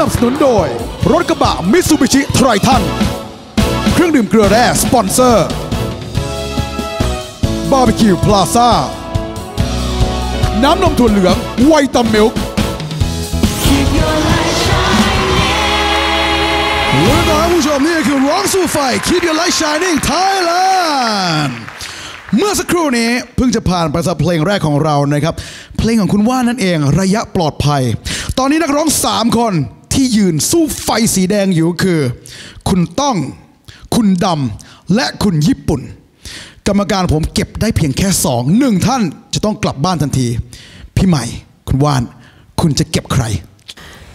นับสนุนโดย รถกระบะมิตซูบิชิไทรทัน เครื่องดื่มเกลือแร่สปอนเซอร์บาร์บีคิวพลาซ่า น้ำนมถั่วเหลืองไวตามิลค์และนะครับผู้ชมนี่คือร้องสู้ไฟ Keep Your Light Shining Thailand เมื่อสักครู่นี้เพิ่งจะผ่านไปสักเพลงแรกของเรานะครับ เพลงของคุณว่านนั่นเองระยะปลอดภัย ตอนนี้นักร้อง 3 คน ที่ยืนสู้ไฟสีแดงอยู่คือ คุณต้อง คุณดำและคุณญี่ปุ่น กรรมการผมเก็บได้เพียงแค่สองหนึ่งท่านจะต้องกลับบ้านทันที พี่ใหม่ คุณว่าน คุณจะเก็บใคร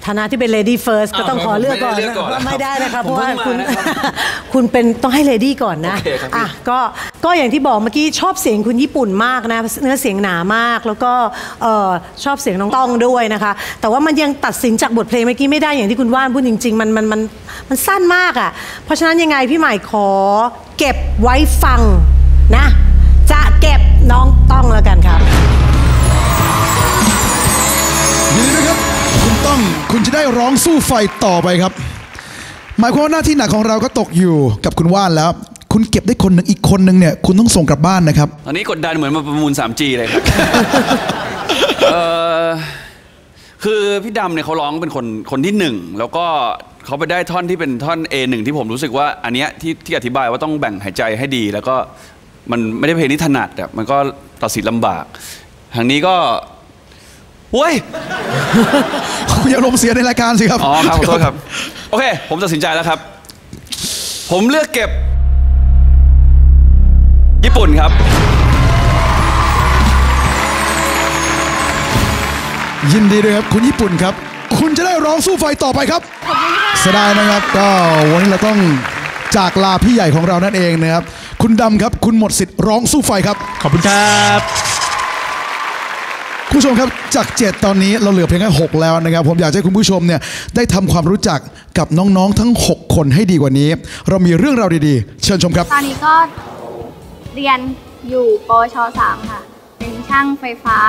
ฐานะที่เป็น lady first ก็ต้องขอเลือกก่อนไม่ได้เลือกก่อนนะไม่ได้นะครับผมเพราะว่าเพิ่คุณงมานะครับคุณเป็นต้องให้ lady ก่อนนะโอเคครับพี่อะก็ก็อย่างที่บอกเมื่อกี้ชอบเสียงคุณญี่ปุ่นมากนะเนื้อเสียงหนามากแล้วก็เอ่อชอบเสียงน้องต้องด้วยนะคะ แต่ว่ามันยังตัดสินจากบทเพลงเมื่อกี้ไม่ได้อย่างที่คุณว่านพูดจริง ๆ มันมันมันมันสั้นมากอะเพราะฉะนั้นยังไงพี่ใหม่ขอเก็บไว้ฟังนะ จะเก็บน้องต้องแล้วกันครับ ต้องคุณจะได้ร้องสู้ไฟต่อไปครับ หมายความว่าหน้าที่หนักของเราก็ตกอยู่กับคุณว่านแล้ว คุณเก็บได้คนหนึ่งอีกคนหนึ่งเนี่ย คุณต้องส่งกลับบ้านนะครับ ตอนนี้กดดันเหมือนมาประมูล 3G เลยครับ เออคือพี่ดำเนี่ยเขาร้องเป็นคนคนที่หนึ่งแล้วก็เขาไปได้ท่อนที่เป็นท่อน A1 ที่ผมรู้สึกว่าอันเนี้ยที่ที่อธิบายว่าต้องแบ่งหายใจให้ดี แล้วก็มันไม่ได้เพลงที่ถนัดอะมันก็ตัดสินลำบากทางนี้ก็ เว้ยคุณอย่าลมณ์เสียในรายการสิครับ อ๋อครับขอโทษครับ โอเค ผมตัดสินใจแล้วครับ ผมเลือกเก็บ ญี่ปุ่นครับ ยินดีด้วยครับ คุณญี่ปุ่นครับ คุณจะได้ร้องสู้ไฟต่อไปครับเสียดายนะครับ ก็วันนี้เราต้องจากลาพี่ใหญ่ของเรานั่นเองนะครับ คุณดำครับ คุณหมดสิทธิ์ร้องสู้ไฟครับ ขอบคุณครับ คุณผู้ชมครับจาก 7 ตอนนี้เราเหลือเพียงแค่6แล้วนะครับ ผมอยากให้คุณผู้ชมเนี่ยได้ทำความรู้จักกับน้องๆทั้ง 6 คนให้ดีกว่านี้ เรามีเรื่องราวดีๆ เชิญชมครับ ตอนนี้ก็เรียนอยู่ปช3ค่ะ เป็นช่างไฟฟ้า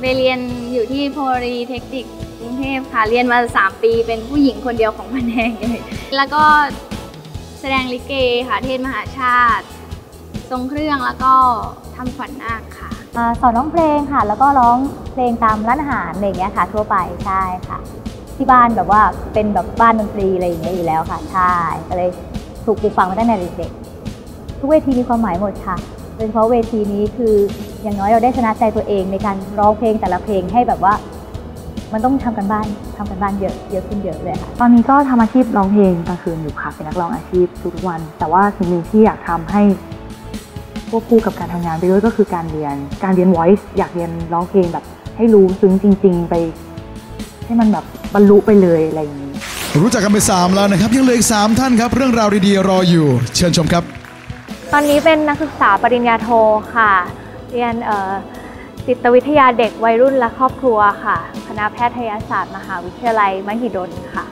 ไปเรียนอยู่ที่โพลีเทคนิคกรุงเทพค่ะ เรียนมา 3 ปี เป็นผู้หญิงคนเดียวของแผนกเลยแล้วก็แสดงลิเกค่ะ เทศมหาชาติ ทรงเครื่องแล้วก็ทำขวัญนาคค่ะ สอนร้องเพลงค่ะ แล้วก็ร้องเพลงตามร้านอาหารอะไรอย่างเงี้ยค่ะ ทั่วไปใช่ค่ะ ที่บ้านแบบว่าเป็นแบบบ้านดนตรีอะไรอย่างเงี้ยอยู่แล้วค่ะใช่ก็เลยถูกปลูกฝังมาตั้งแต่เด็กๆทุกเวทีมีความหมายหมดค่ะโดยเฉพาะเวทีนี้คืออย่างน้อยเราได้ชนะใจตัวเองในการร้องเพลงแต่ละเพลงให้แบบว่า มันต้องทำกันบ้านทำกันบ้านเยอะเยอะขึ้นเยอะเลยค่ะ ตอนนี้ก็ทำอาชีพร้องเพลงกลางคืนอยู่ค่ะเป็นนักร้องอาชีพทุกวัน แต่ว่าสิ่งหนึ่งที่อยากทำให้ ควบคู่กับการทำงานไปด้วยก็คือการเรียน การเรียน voice อยากเรียนร้องเพลงแบบ ให้รู้ซึ้งจริง ๆ ไป ให้มันแบบบรรลุไปเลยอะไรอย่างนี้ รู้จักกันไป 3 แล้วนะครับ ยังเหลืออีก 3 ท่านครับ เรื่องราวดีๆรออยู่ เชิญชมครับ ตอนนี้เป็นนักศึกษาปริญญาโทค่ะ เรียนเอ่อจิตวิทยาเด็กวัยรุ่นและครอบครัวค่ะ คณะแพทยศาสตร์มหาวิทยาลัยมหิดลค่ะ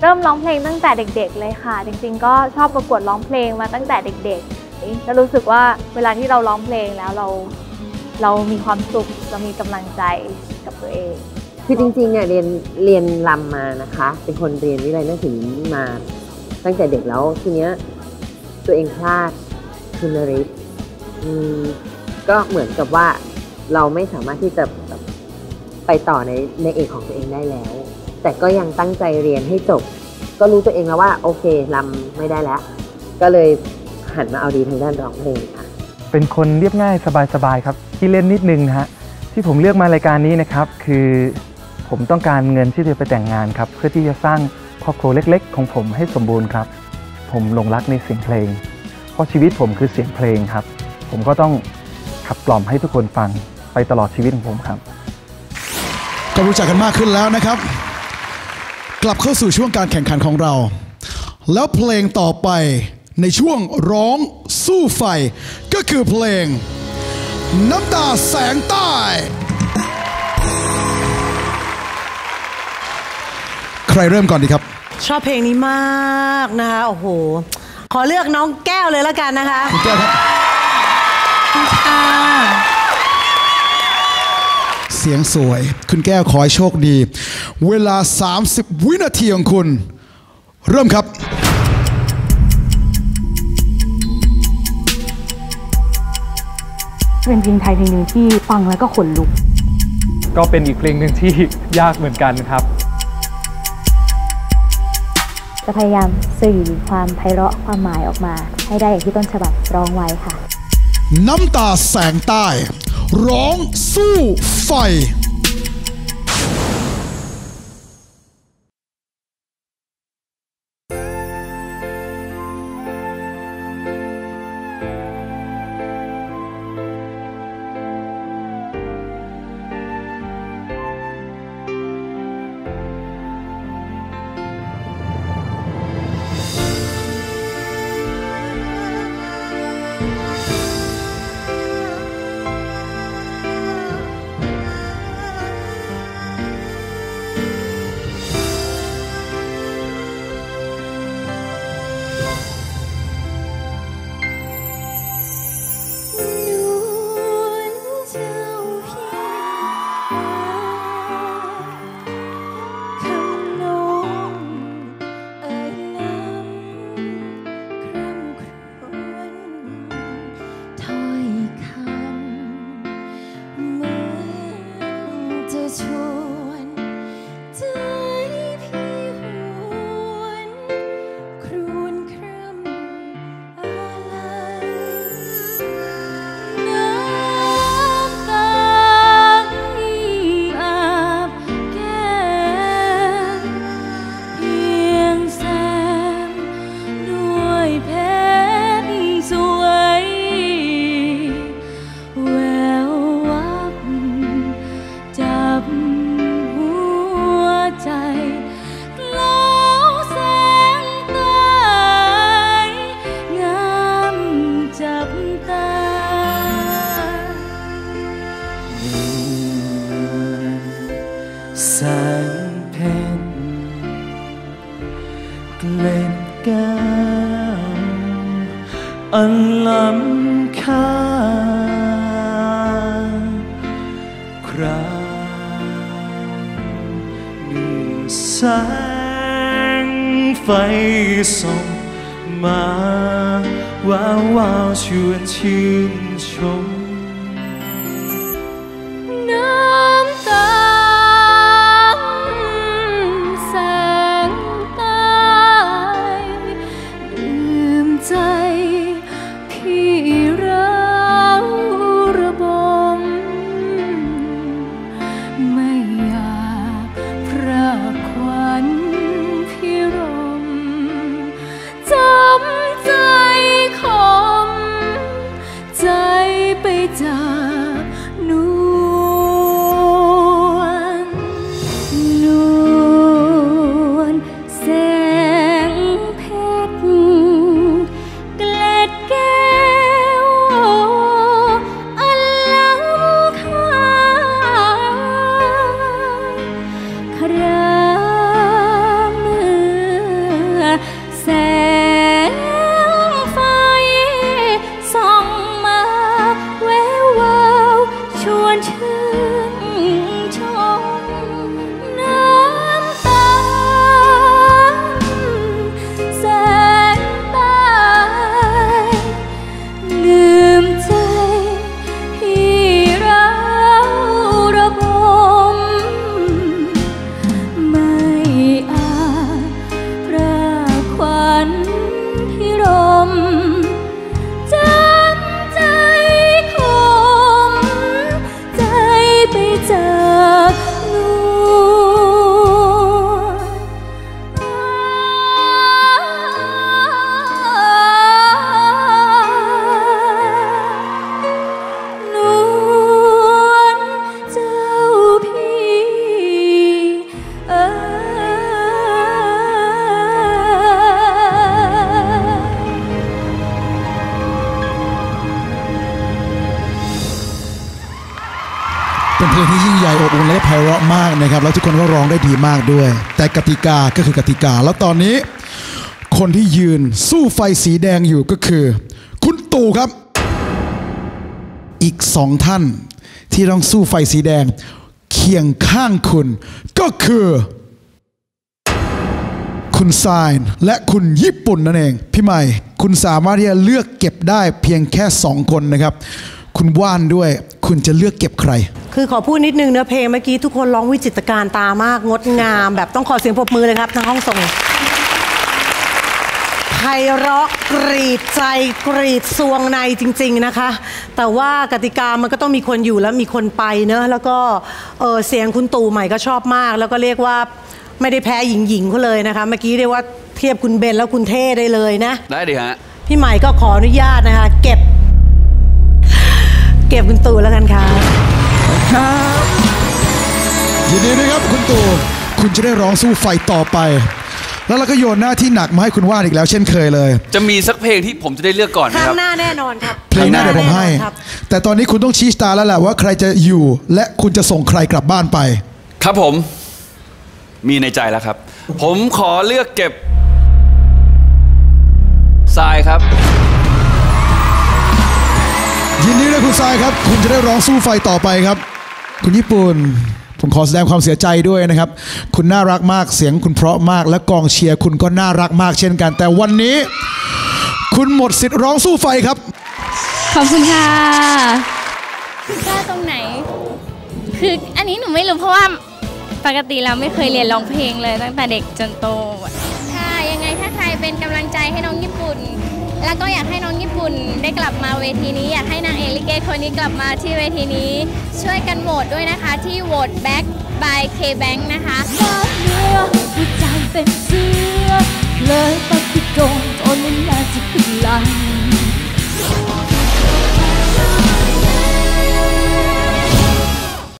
เริ่มร้องเพลงตั้งแต่เด็ก ๆ เลยค่ะ จริงๆ ก็ชอบประกวดร้องเพลงมาตั้งแต่เด็ก ๆ แล้วรู้สึกว่าเวลาที่เราร้องเพลงแล้วเราเรามีความสุขเรามีกำลังใจกับตัวเอง คือจริงๆเนี่ยเรียนเรียนรำมานะคะ เป็นคนเรียนวิไลนาศิลป์มา ตั้งแต่เด็กแล้วทีเนี้ยตัวเองพลาดคุณนริศก็เหมือนกับว่าเราไม่สามารถที่จะไปต่อในในเอกของตัวเองได้แล้ว แต่ก็ยังตั้งใจเรียนให้จบ ก็รู้ตัวเองแล้วว่า โอเครำไม่ได้แล้ว ก็เลย หันมาเอาดีทางด้านร้องเพลงค่ะเป็นคนเรียบง่ายสบายๆครับที่เล่นนิดนึงนะฮะที่ผมเลือกมารายการนี้นะครับคือผมต้องการเงินที่จะไปแต่งงานครับเพื่อที่จะสร้างครอบครัวเล็ก ๆ ของผมให้สมบูรณ์ครับ ผมหลงรักในเสียงเพลง เพราะชีวิตผมคือเสียงเพลงครับ ผมก็ต้องขับกล่อมให้ทุกคนฟังไปตลอดชีวิตของผมครับก็รู้จักกันมากขึ้นแล้วนะครับ กลับเข้าสู่ช่วงการแข่งขันของเรา แล้วเพลงต่อไป ในช่วงร้องสู้ไฟ ก็คือเพลง น้ำตาแสงใต้ ใครเริ่มก่อนดีครับ ชอบเพลงนี้มากนะคะโอ้โห ขอเลือกน้องแก้วเลยแล้วกันนะคะคุณแก้วครับค่ะเสสียงสวย คุณแก้วขอให้โชคดี เวลา 30 วินาทีของคุณ เริ่มครับ เป็นเพลงไทยเพลงหนึ่งที่ฟังแล้วก็ขนลุก ก็เป็นอีกเพลงหนึ่งที่ยากเหมือนกันครับ จะพยายามสื่อความไพเราะความหมายออกมา ให้ได้อย่างที่ต้นฉบับร้องไว้ค่ะ น้ำตาแสงใต้ ร้องสู้ไฟ ราวมีแสงไฟส่องมาว้าววาวชวนชื่นชม งใหญ่อบอุ่นและไพเราะมากนะครับ แล้วทุกคนก็ร้องได้ดีมากด้วย แต่กติกาก็คือกติกา แล้วตอนนี้ คนที่ยืนสู้ไฟสีแดงอยู่ก็คือ คุณตู่ครับ อีกสองท่าน ที่ต้องสู้ไฟสีแดง เคียงข้างคุณ ก็คือ คุณทรายและคุณญี่ปุ่นนั่นเอง พี่ใหม่ คุณสามารถที่จะเลือกเก็บได้เพียงแค่สองคนนะครับ คุณว่านด้วย คุณจะเลือกเก็บใคร คือขอพูดนิดนึงเนื้อเพลงเมื่อกี้ทุกคนร้องวิจิตรการตามากงดงาม แบบต้องขอเสียงปรบมือเลยครับทางห้องส่งไพเราะกรีดใจกรีดซวงในจริง ๆนะคะ แต่ว่ากติกามันก็ต้องมีคนอยู่แล้วมีคนไปเนอะแล้วก็เออเสียงคุณตู่ใหม่ก็ชอบมาก แล้วก็เรียกว่าไม่ได้แพ้หญิงหญิงๆเขาเลยนะคะ เมื่อกี้เรียกว่าเทียบคุณเบนแล้วคุณเท่ได้เลยนะ ได้ดิฮะ พี่ใหม่ก็ขออนุญาตนะคะ เก็บ เก็บคุณตู่แล้วกันค่ะ ยินดีด้วยครับคุณตู่คุณจะได้ร้องสู้ไฟต่อไป แล้วเราก็โยนหน้าที่หนักมาให้คุณว่านอีกแล้วเช่นเคยเลย จะมีสักเพลงที่ผมจะได้เลือกก่อนไหคมรั้คงรับหน้าแน่นอนครับเพลงหน้าเดี๋ยวผมให้ แน่นอนครับ แต่ตอนนี้คุณต้องชี้ชะตาแล้วแหละว่าใครจะอยู่ และคุณจะส่งใครกลับบ้านไป ครับผม มีในใจแล้วครับ ผมขอเลือกเก็บทรายครับ ยินดีด้วยคุณทรายครับ คุณจะได้ร้องสู้ไฟต่อไปครับ คุณญี่ปุ่นผมขอแสดงความเสียใจด้วยนะครับ คุณน่ารักมากเสียงคุณเพราะมาก และกองเชียร์คุณก็น่ารักมากเช่นกัน แต่วันนี้ คุณหมดสิทธิ์ร้องสู้ไฟครับ ขอบคุณค่ะกล้าตรงไหน คืออันนี้หนูไม่รู้เพราะว่าปกติเราไม่เคยเรียนร้องเพลงเลยตั้งแต่เด็กจนโตค่ะยังไงถ้าใครเป็นกำลังใจให้น้องญี่ปุ่น แล้วก็อยากให้น้องญี่ปุ่นได้กลับมาเวทีนี้ อยากให้นางเอลิเกคนนี้กลับมาที่เวทีนี้ ช่วยกันโหวตด้วยนะคะที่โหวต back by K Bank นะคะเนื้อหัวใจเป็นเสือเลยปฏิโดนจนไม่น่าจะเป็นลัง